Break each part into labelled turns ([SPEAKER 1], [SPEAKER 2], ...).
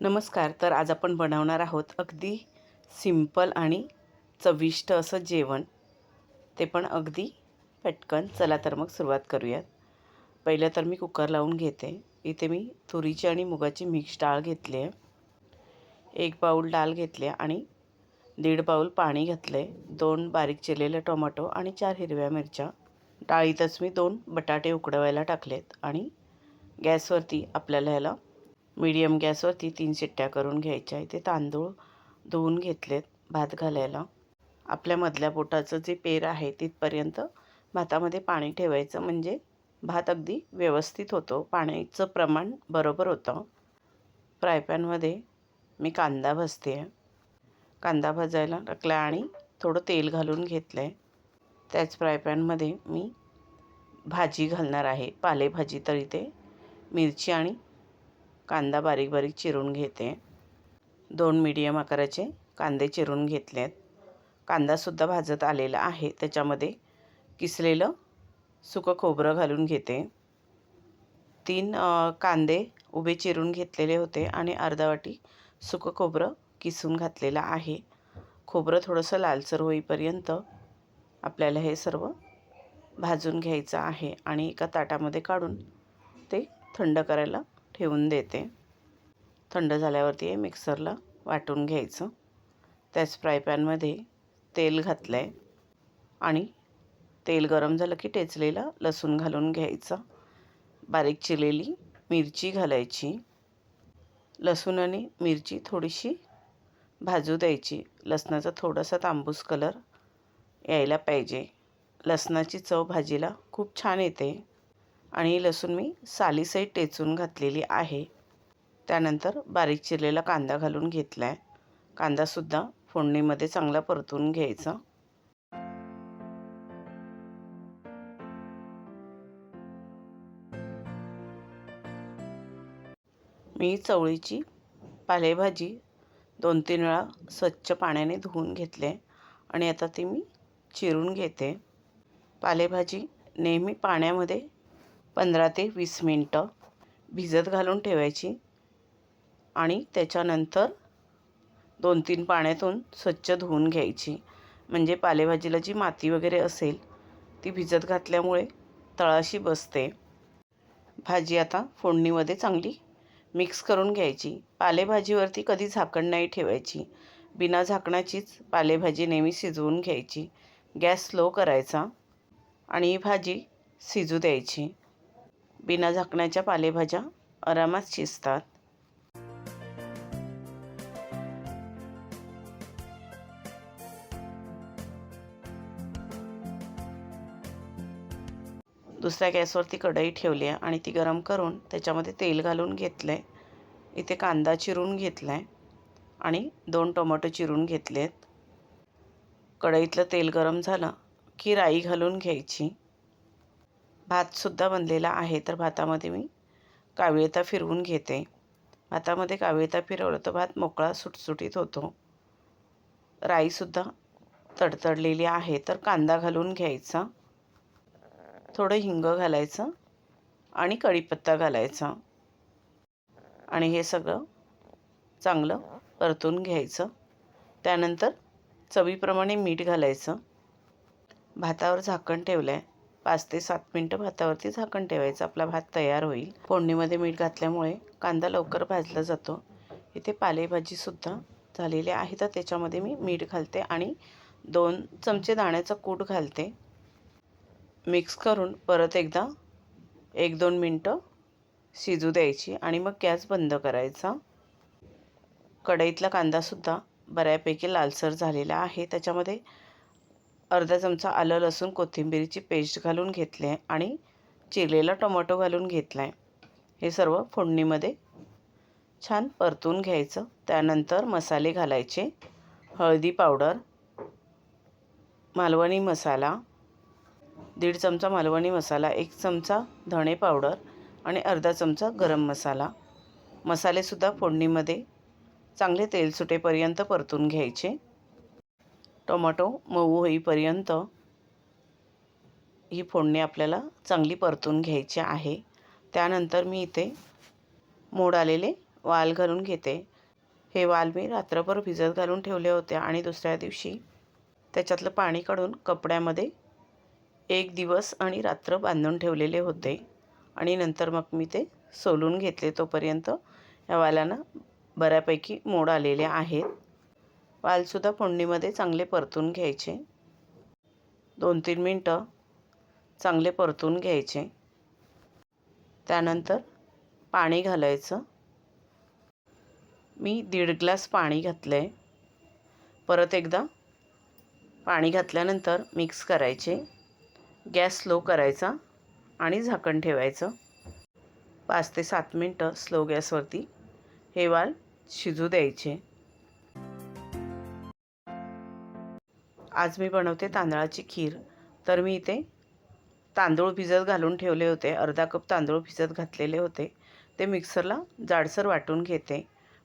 [SPEAKER 1] नमस्कार तर आज आपण बनवणार आहोत अगदी सिंपल आणि चविष्ट असं जेवण. ते पण अगदी पटकन. चला तर मग सुरुवात करूयात. पहिलं तर मी कुकर लावून घेते. इथे मी तुरीची आणि मुगाची मिक्स डाळ घेतली आहे. एक बाऊल डाळ घेतली आहे आणि दीड बाऊल पाणी घातले दोन बारीक चिरलेले टोमॅटो आणि चार हिरव्या मिरच्या. डाळीतच मी दोन बटाटे उकडवायला टाकलेत आणि गॅसवरती आपल्याला ह्याला मीडियम गॅसवरती तीन शिट्ट्या करून घ्यायच्या. आहे ते तांदूळ धुवून घेतलेत भात घालायला. आपल्या मधल्या पोटाचं जे पेर आहे तिथपर्यंत भातामध्ये पाणी ठेवायचं. म्हणजे भात अगदी व्यवस्थित होतो. पाण्याचं प्रमाण बरोबर होतं. फ्रायपॅनमध्ये मी कांदा भजते. आहे कांदा भाजायला टाकला आणि थोडं तेल घालून घेतलं आहे त्याच फ्रायपॅनमध्ये मी भाजी घालणार आहे. पालेभाजी तर इथे मिरची आणि कांदा बारीक बारीक चिरून घेते. दोन मीडियम आकाराचे कांदे चिरून घेतले आहेत कांदासुद्धा भाजत आलेला आहे. त्याच्यामध्ये किसलेलं सुकं खोबरं घालून घेते. तीन कांदे उभे चिरून घेतलेले होते आणि अर्धा वाटी सुकं खोबरं किसून घातलेलं आहे. खोबरं थोडंसं लालसर होईपर्यंत आपल्याला हे सर्व भाजून घ्यायचं आहे आणि एका ताटामध्ये काढून ते थंड करायला ठेवून देते. थंड झाल्यावरती हे मिक्सरला वाटून घ्यायचं. त्याच फ्रायपॅनमध्ये तेल घातलं आहे आणि तेल गरम झालं की टेचलेला लसूण घालून घ्यायचा. बारीक चिरलेली मिरची घालायची. लसूण आणि मिरची थोडीशी भाजू द्यायची. लसणाचा थोडासा तांबूस कलर यायला पाहिजे. लसणाची चव भाजीला खूप छान येते. आणि लसूण मी सालीसहित टेचून घातलेली आहे. त्यानंतर बारीक चिरलेला कांदा घालून घेतला आहे कांदासुद्धा फोडणीमध्ये चांगला परतून घ्यायचा. मी चवळीची पालेभाजी दोन तीन वेळा स्वच्छ पाण्याने धुवून घेतले आणि आता ती मी चिरून घेते. पालेभाजी नेहमी पाण्यामध्ये पंधरा ते वीस मिनटं भिजत घालून ठेवायची आणि त्याच्यानंतर दोन तीन पाण्यातून स्वच्छ धुवून घ्यायची. म्हणजे पालेभाजीला जी माती वगैरे असेल ती भिजत घातल्यामुळे तळाशी बसते. भाजी आता फोडणीमध्ये चांगली मिक्स करून घ्यायची. पालेभाजीवरती कधी झाकण नाही ठेवायची. बिना झाकणाचीच पालेभाजी नेहमी शिजवून घ्यायची. गॅस स्लो करायचा आणि ही भाजी शिजू द्यायची. बिना झाकण्याच्या पालेभाज्या आरामात शिजतात. दुसऱ्या गॅसवरती कढई ठेवली आहे आणि ती गरम करून त्याच्यामध्ये तेल घालून घेतलं आहे इथे कांदा चिरून घेतला आहे आणि दोन टोमॅटो चिरून घेतले आहेत कढईतलं तेल गरम झालं की राई घालून घ्यायची. भातसुद्धा बनलेला आहे तर भातामध्ये मी काविळता फिरवून घेते. भातामध्ये काविळता फिरवलं तर भात मोकळा सुटसुटीत होतो. राईसुद्धा तडतडलेली आहे तर कांदा घालून घ्यायचा. थोडं हिंग घालायचं आणि कढीपत्ता घालायचा. आणि हे सगळं चांगलं परतून घ्यायचं. त्यानंतर चवीप्रमाणे मीठ घालायचं. भातावर झाकण ठेवलं आहे पाच ते सात मिनटं भातावरती झाकण ठेवायचं. आपला भात तयार होईल. फोडणीमध्ये मीठ घातल्यामुळे कांदा लवकर भाजला जातो. इथे पालेभाजीसुद्धा झालेली आहे. तर त्याच्यामध्ये मी मीठ घालते आणि दोन चमचे दाण्याचा कूट घालते. मिक्स करून परत एकदा एक दोन मिनटं शिजू द्यायची आणि मग गॅस बंद करायचा. कढईतला कांदासुद्धा बऱ्यापैकी लालसर झालेला आहे. त्याच्यामध्ये अर्धा चमचा आलं लसूण कोथिंबीरीची पेस्ट घालून घेतली आहे आणि चिरलेला टोमॅटो घालून घेतला आहे. हे सर्व फोडणीमध्ये छान परतून घ्यायचं. त्यानंतर मसाले घालायचे. हळदी पावडर मालवणी मसाला दीड चमचा मालवणी मसाला एक चमचा धणे पावडर आणि अर्धा चमचा गरम मसाला. मसालेसुद्धा फोडणीमध्ये चांगले तेल सुटेपर्यंत परतून घ्यायचे. टोमॅटो मऊ होईपर्यंत ही फोडणी आपल्याला चांगली परतून घ्यायची आहे. त्यानंतर मी इथे मोड आलेले वाल घालून घेते. हे वाल मी रात्रभर भिजत घालून ठेवले होते आणि दुसऱ्या दिवशी त्याच्यातलं पाणी काढून कपड्यामध्ये एक दिवस आणि रात्र बांधून ठेवलेले होते. आणि नंतर मग मी ते सोलून घेतले तोपर्यंत या वालांना बऱ्यापैकी मोड आलेले आहेत. वालसुद्धा फोडणीमध्ये चांगले परतून घ्यायचे. दोन तीन मिनटं चांगले परतून घ्यायचे. त्यानंतर पाणी घालायचं. मी दीड ग्लास पाणी घातलं आहे परत एकदा पाणी घातल्यानंतर मिक्स करायचे. गॅस स्लो करायचा आणि झाकण ठेवायचं. पाच ते सात मिनटं स्लो गॅसवरती हे वाल शिजू द्यायचे. आज मी बनवते तांदळाची खीर. तर मी इथे तांदूळ भिजत घालून ठेवले होते. अर्धा कप तांदूळ भिजत घातलेले होते. ते मिक्सरला जाडसर वाटून घेते.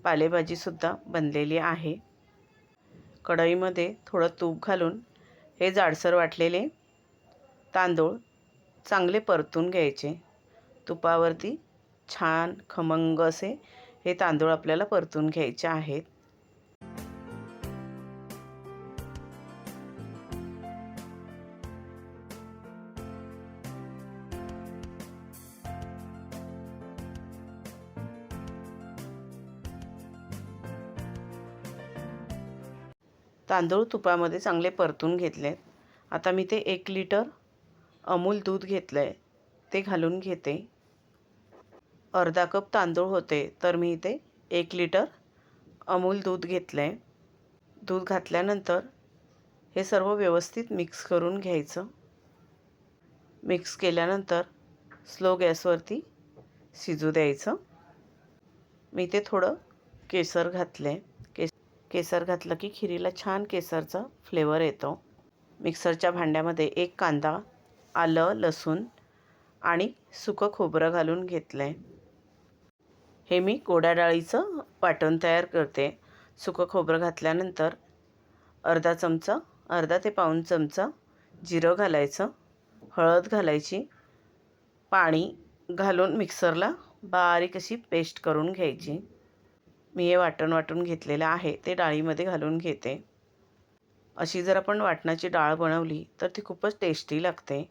[SPEAKER 1] पालेभाजीसुद्धा बनलेली आहे. कढईमध्ये थोडं तूप घालून हे जाडसर वाटलेले तांदूळ चांगले परतून घ्यायचे. तुपावरती छान खमंग असे हे तांदूळ आपल्याला परतून घ्यायचे आहेत. तांदूळ तुपामध्ये चांगले परतून घेतले आता मी ते एक लिटर अमूल दूध घेतलं आहे ते घालून घेते. अर्धा कप तांदूळ होते तर मी इथे एक लिटर अमूल दूध घेतलं आहे दूध घातल्यानंतर हे सर्व व्यवस्थित मिक्स करून घ्यायचं. मिक्स केल्यानंतर स्लो गॅसवरती शिजू द्यायचं. मी ते थोडं केसर घातलं आहे केसर घातलं की खिरीला छान केसरचा फ्लेवर येतो. मिक्सरच्या भांड्यामध्ये एक कांदा आलं लसूण आणि सुकं खोबरं घालून घेतलं आहे हे मी गोड्या डाळीचं वाटण तयार करते. सुकं खोबरं घातल्यानंतर अर्धा चमचा अर्धा ते पाऊण चमचा जिरं घालायचं. हळद घालायची. पाणी घालून मिक्सरला बारीक अशी पेस्ट करून घ्यायची. मी हे वाटण वाटून घेतलेलं आहे ते डाळीमध्ये घालून घेते. अशी जर आपण वाटणाची डाळ बनवली तर ती खूपच टेस्टी लागते.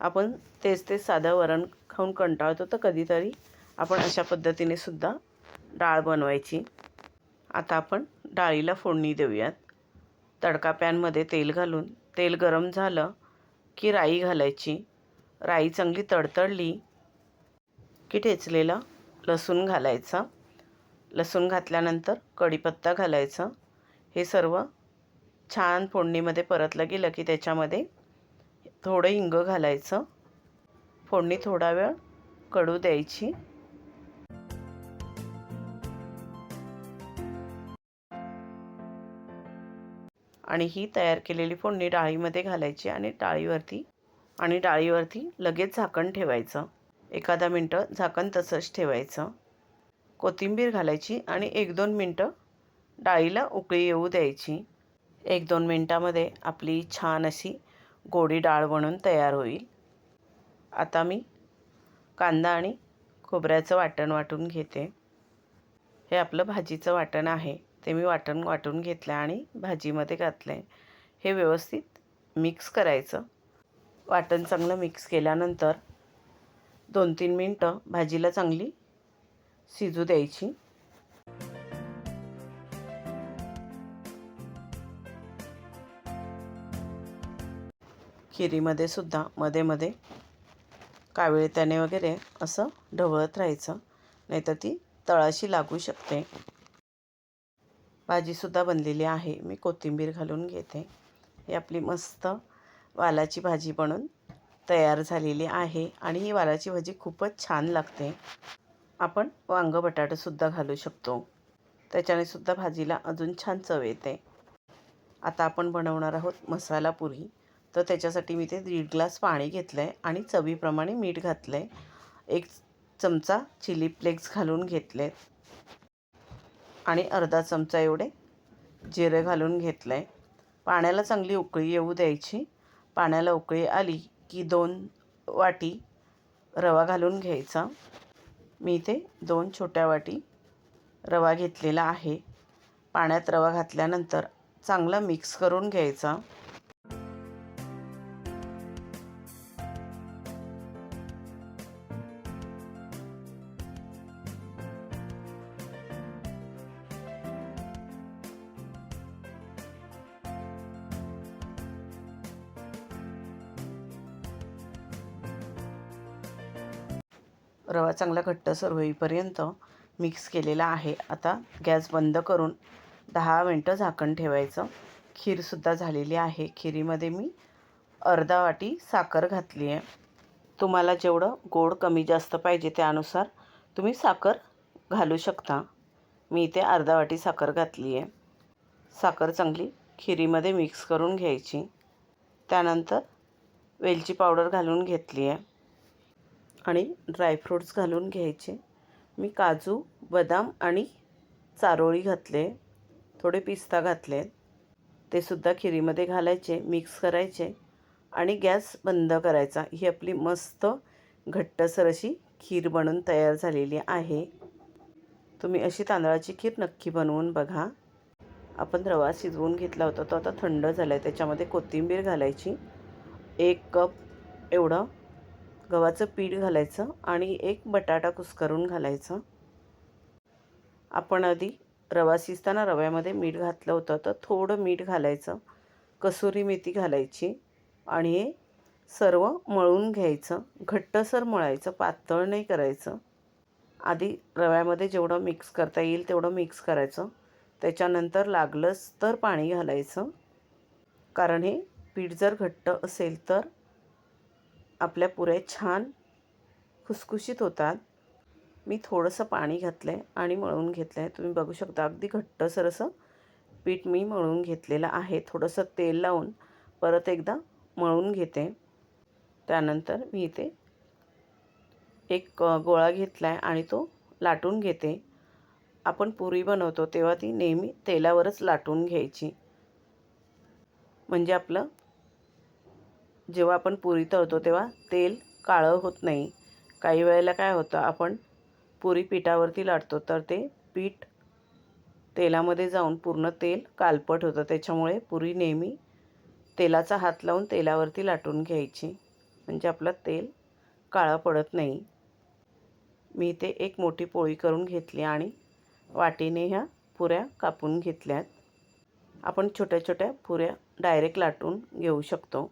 [SPEAKER 1] आपण तेच तेच साधं वरण खाऊन कंटाळतो तर कधीतरी आपण अशा पद्धतीने सुद्धा डाळ बनवायची. आता आपण डाळीला फोडणी देऊयात. तडका पॅनमध्ये तेल घालून तेल गरम झालं की राई घालायची. राई चांगली तडतडली की ठेचलेला लसूण घालायचा. लसूण घातल्यानंतर कढीपत्ता घालायचं. हे सर्व छान फोडणीमध्ये परतलं गेलं की त्याच्यामध्ये थोडं हिंग घालायचं. फोडणी थोडा वेळ कडू द्यायची. आणि ही तयार केलेली फोडणी डाळीमध्ये घालायची आणि डाळीवरती आणि डाळीवरती लगेच झाकण ठेवायचं. एखादा मिनटं झाकण तसंच ठेवायचं. कोथिंबीर घालायची आणि एक दोन मिनटं डाळीला उकळी येऊ द्यायची. एक दोन मिनटामध्ये आपली छान अशी गोडी डाळ बनून तयार होईल. आता मी कांदा आणि खोबऱ्याचं वाटण वाटून घेते. हे आपलं भाजीचं वाटण आहे. ते मी वाटण वाटून घेतलं आणि भाजीमध्ये घातलं आहे हे व्यवस्थित मिक्स करायचं. वाटण चांगलं मिक्स केल्यानंतर दोन तीन मिनटं भाजीला चांगली शिजू द्यायची. खिरीमध्ये सुद्धा मध्ये मध्ये काविळत्याने वगैरे असं ढवळत राहायचं. नाहीतर ती तळाशी लागू शकते. भाजीसुद्धा बनलेली आहे. मी कोथिंबीर घालून घेते. ही आपली मस्त वालाची भाजी बनून तयार झालेली आहे. आणि ही वालाची भाजी खूपच छान लागते. आपण वांग बटाटासुद्धा घालू शकतो. त्याच्याने सुद्धा भाजीला अजून छान चव येते. आता आपण बनवणार आहोत मसाला पुरी. तर त्याच्यासाठी मी ते दीड ग्लास पाणी घेतलं आहे आणि चवीप्रमाणे मीठ घातलं आहे एक चमचा चिली फ्लेक्स घालून घेतले आणि अर्धा चमचा एवढे जिरे घालून घेतलं आहे पाण्याला चांगली उकळी येऊ द्यायची. पाण्याला उकळी आली की दोन वाटी रवा घालून घ्यायचा. मी इथे दोन छोट्या वाटी रवा घेतलेला आहे. पाण्यात रवा घातल्यानंतर चांगला मिक्स करून घ्यायचा. चांगला घट्टसर होईपर्यंत मिक्स केलेला आहे. आता गॅस बंद करून दहा मिनटं झाकण ठेवायचं. खीरसुद्धा झालेली आहे. खिरीमध्ये मी अर्धा वाटी साखर घातली आहे. तुम्हाला जेवढं गोड कमी जास्त पाहिजे त्यानुसार तुम्ही साखर घालू शकता. मी इथे अर्धा वाटी साखर घातली आहे. साखर चांगली खिरीमध्ये मिक्स करून घ्यायची. त्यानंतर वेलची पावडर घालून घेतली आहे. आणि ड्रायफ्रूट्स घालून घ्यायचे. मी काजू बदाम आणि चारोळी घातले. थोडे पिस्ता घातले. ते सुद्धा खिरीमध्ये घालायचे मिक्स करायचे आणि गॅस बंद करायचा. ही आपली मस्त घट्टसर अशी खीर बनून तयार झालेली आहे. तुम्ही अशी तांदळाची खीर नक्की बनवून बघा. आपण रवा शिजवून घेतला होता तो आता थंड झाला आहे त्याच्यामध्ये कोथिंबीर घालायची. एक कप एवढं गव्हाचं पीठ घालायचं आणि एक बटाटा कुस्करून घालायचं. आपण आधी रवा शिजताना रव्यामध्ये मीठ घातलं होतं तर थोडं मीठ घालायचं कसुरी मेथी घालायची आणि हे सर्व मळून घ्यायचं. घट्टसर मळायचं पातळ नाही करायचं. आधी रव्यामध्ये जेवढं मिक्स करता येईल तेवढं मिक्स करायचं. त्याच्यानंतर लागलंच तर पाणी घालायचं. कारण हे पीठ जर घट्ट असेल तर आपल्या पुऱ्या छान खुसखुशीत होतात. मी थोडंसं पाणी घातलं आहे आणि मळून घेतलं आहे तुम्ही बघू शकता अगदी घट्टसर असं पीठ मी मळून घेतलेलं आहे. थोडंसं तेल लावून परत एकदा मळून घेते. त्यानंतर मी इथे एक गोळा घेतला आहे आणि तो लाटून घेते. आपण पुरी बनवतो तेव्हा ती नेहमी तेलावरच लाटून घ्यायची. म्हणजे आपलं जेव्हा आपण पुरी तळतो तेव्हा तेल काळं होत नाही. काही वेळेला काय होतं आपण पुरी पिठावरती लाटतो तर ते पीठ तेलामध्ये जाऊन पूर्ण तेल कालपट होतं. त्याच्यामुळे पुरी नेहमी तेलाचा हात लावून तेलावरती लाटून घ्यायची. म्हणजे आपलं तेल काळं पडत नाही. मी ते एक मोठी पोळी करून घेतली आणि वाटीने ह्या पुऱ्या कापून घेतल्यात. आपण छोट्या छोट्या पुऱ्या डायरेक्ट लाटून घेऊ शकतो.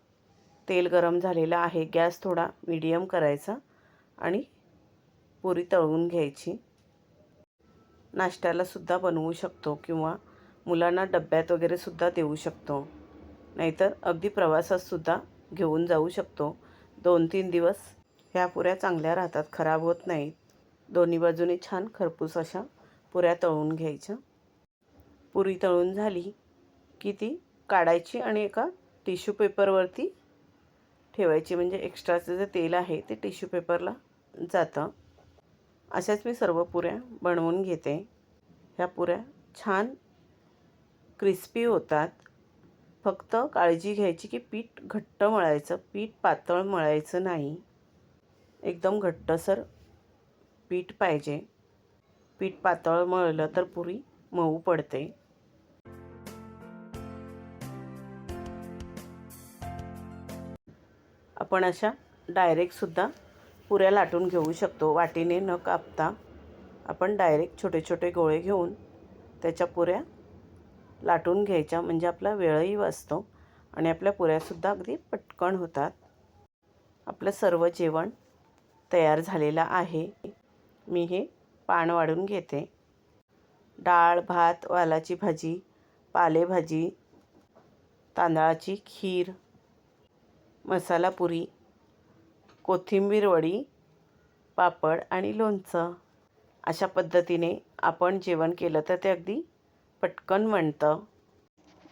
[SPEAKER 1] तेल गरम झालेलं आहे. गॅस थोडा मीडियम करायचा आणि पुरी तळून घ्यायची. नाश्त्यालासुद्धा बनवू शकतो किंवा मुलांना डब्यात वगैरे सुद्धा देऊ शकतो. नाहीतर अगदी प्रवासातसुद्धा घेऊन जाऊ शकतो. दोन तीन दिवस ह्या पुऱ्या चांगल्या राहतात. खराब होत नाहीत. दोन्ही बाजूने छान खरपूस अशा पुऱ्या तळून घ्यायच्या. पुरी तळून झाली की ती काढायची आणि एका टिश्यू पेपरवरती ठेवायची म्हणजे एक्स्ट्राचं जे तेल आहे ते टिश्यू पेपरला जातं. अशाच मी सर्व पुऱ्या बनवून घेते. ह्या पुऱ्या छान क्रिस्पी होतात. फक्त काळजी घ्यायची की पीठ घट्ट मळायचं पीठ पातळ मळायचं नाही. एकदम घट्टसर पीठ पाहिजे. पीठ पातळ मळलं तर पुरी मऊ पडते. आपण अशा डायरेक्टसुद्धा पुऱ्या लाटून घेऊ शकतो. वाटीने न कापता आपण डायरेक्ट छोटे छोटे गोळे घेऊन त्याच्या पुऱ्या लाटून घ्यायच्या. म्हणजे आपला वेळही वाचतो आणि आपल्या पुऱ्यासुद्धा अगदी पटकन होतात. आपलं सर्व जेवण तयार झालेलं आहे. मी हे पान वाढून घेते. डाळ भात वालाची भाजी पालेभाजी तांदळाची खीर मसाला पुरी कोथिंबीर वडी पापड आणि लोणचं. अशा पद्धतीने आपण जेवण केलं तर ते अगदी पटकन बनतं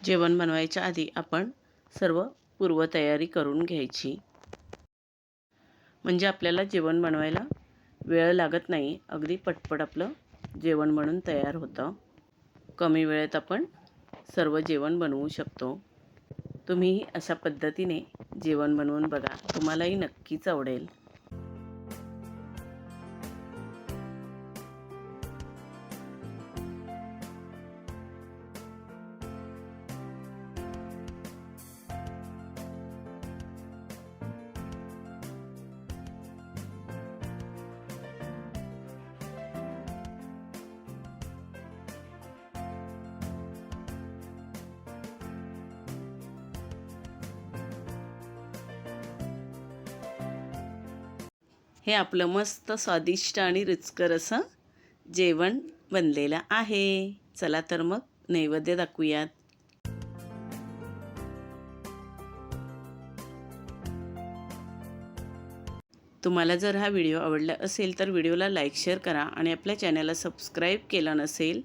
[SPEAKER 1] जेवण बनवायच्या आधी आपण सर्व पूर्वतयारी करून घ्यायची. म्हणजे आपल्याला जेवण बनवायला वेळ लागत नाही अगदी पटपट आपलं जेवण म्हणून तयार होतं. कमी वेळेत आपण सर्व जेवण बनवू शकतो. तुम्ही अशा पद्धतीने जेवण बनवून बघा. तुम्हालाही नक्कीच आवडेल. हे आपलं मस्त स्वादिष्ट आणि रुचकर असं जेवण बनलेलं आहे. चला तर मग नैवेद्य दाखवूयात. तुम्हाला जर हा व्हिडिओ आवडला असेल तर व्हिडिओला लाईक शेअर करा आणि आपल्या चॅनलला सबस्क्राईब केला नसेल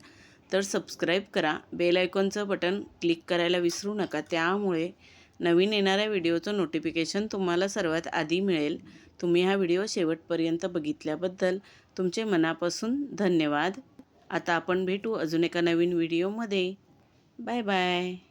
[SPEAKER 1] तर सबस्क्राईब करा. बेल आयकॉनचं बटन क्लिक करायला विसरू नका. त्यामुळे नवीन येणाऱ्या व्हिडिओचं नोटिफिकेशन तुम्हाला सर्वात आधी मिळेल. तुम्ही हा व्हिडिओ शेवटपर्यंत बघितल्याबद्दल तुमचे मनापासून धन्यवाद. आता आपण भेटू अजून एका नवीन व्हिडिओमध्ये. Bye bye.